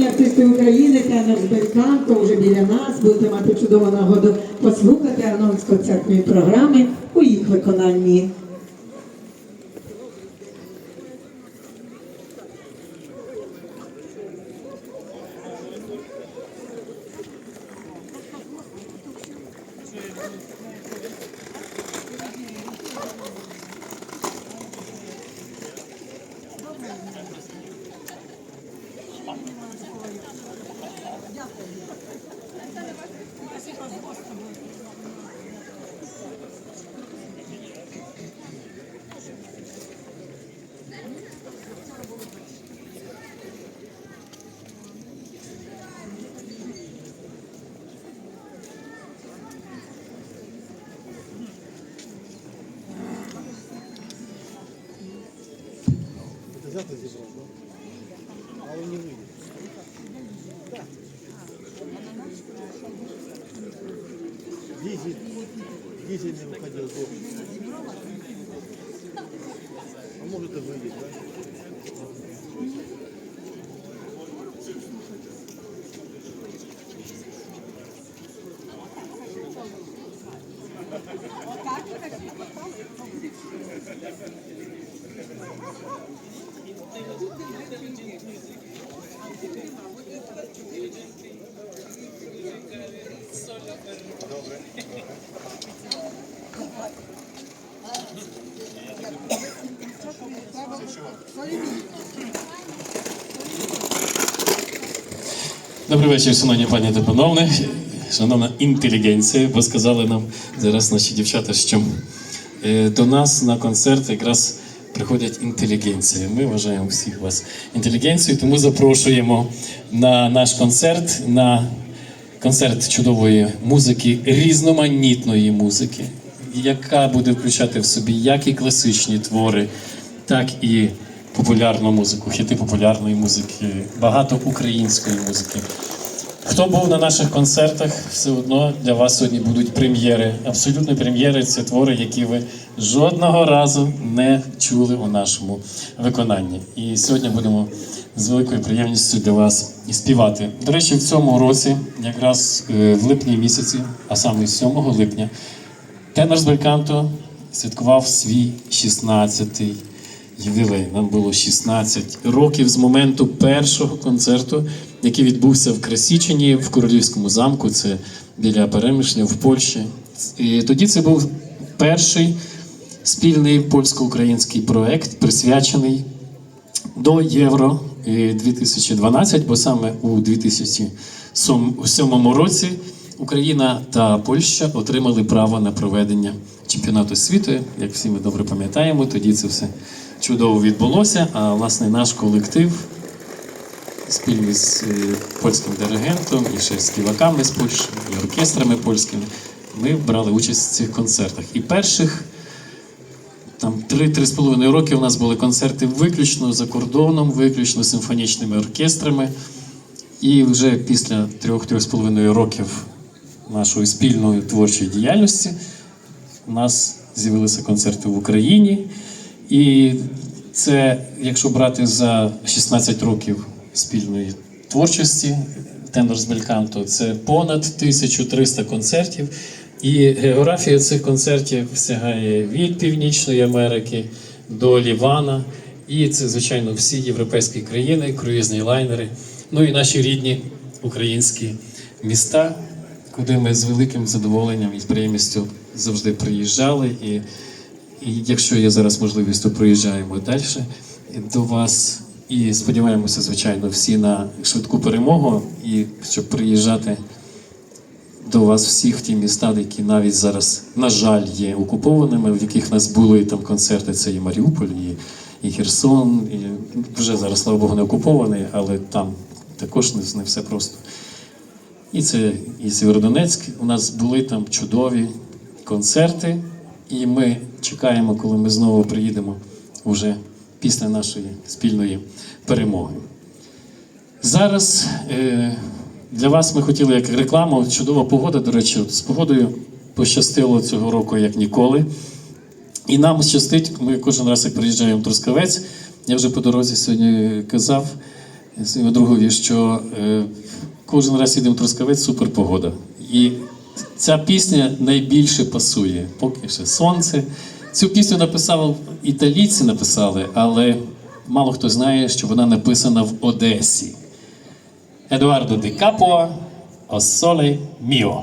народні артисти України, тенор з Бельканто вже біля нас. Будете мати чудову нагоду послухати анонс концертної програми у їх виконанні. Это взято зібрав, да? Але не вийде. Дизель, дизель не выходил до. А может и выйдет, да? Добрий вечір, шановні пані та пановне, шановна інтелігенція, бо сказали нам зараз наші дівчата, що е, до нас на концерт якраз приходять інтелігенція. Ми вважаємо всіх вас інтелігенцією, тому запрошуємо на наш концерт, на концерт чудової музики, різноманітної музики, яка буде включати в собі як і класичні твори, так і популярну музику, хіти популярної музики, багато української музики. Хто був на наших концертах, все одно для вас сьогодні будуть прем'єри. Абсолютно прем'єри це твори, які ви жодного разу не чули у нашому виконанні. І сьогодні будемо з великою приємністю для вас співати. До речі, в цьому році, якраз е, в липні місяці, а саме 7 липня, тенор з Бельканто святкував свій 16-й ювілей. Нам було 16 років з моменту першого концерту, який відбувся в Красічині в Королівському замку. Це біля Перемишля в Польщі. І тоді це був перший спільний польсько-український проект, присвячений до Євро е, 2012, бо саме у 2007 році Україна та Польща отримали право на проведення чемпіонату світу. Як всі ми добре пам'ятаємо, тоді це все чудово відбулося. А власне наш колектив спільно з е, польським диригентом і ще з співаками з Польщі, і оркестрами польськими. Ми брали участь в цих концертах. І перших там 3-3,5 роки у нас були концерти виключно за кордоном, виключно симфонічними оркестрами. І вже після 3-3,5 років нашої спільної творчої діяльності у нас з'явилися концерти в Україні. І це, якщо брати за 16 років спільної творчості тендер з Бельканто, це понад 1300 концертів. І географія цих концертів сягає від Північної Америки до Лівана. І це, звичайно, всі європейські країни, круїзні лайнери, ну і наші рідні українські міста, куди ми з великим задоволенням і приємністю завжди приїжджали. І, і якщо є зараз можливість, то приїжджаємо далі до вас. І сподіваємося, звичайно, всі на швидку перемогу і щоб приїжджати до вас всіх в ті міста, які навіть зараз, на жаль, є окупованими, в яких нас були там концерти. Це і Маріуполь, і, і Херсон, і вже зараз, слава Богу, не окупований, але там також не, не все просто. І це і Сєвєродонецьк. У нас були там чудові концерти, і ми чекаємо, коли ми знову приїдемо уже після нашої спільної перемоги. Зараз е, для вас ми хотіли як рекламу. Чудова погода, до речі, з погодою пощастило цього року як ніколи. І нам щастить, ми кожен раз, як приїжджаємо в Трускавець, я вже по дорозі сьогодні казав, своєму другові, що е, кожен раз їдемо в Трускавець, супер погода. І ця пісня найбільше пасує. Поки ще сонце. Цю пісню написав італійці написали, але мало хто знає, що вона написана в Одесі. Едуардо Ди Капо, Осоле міо.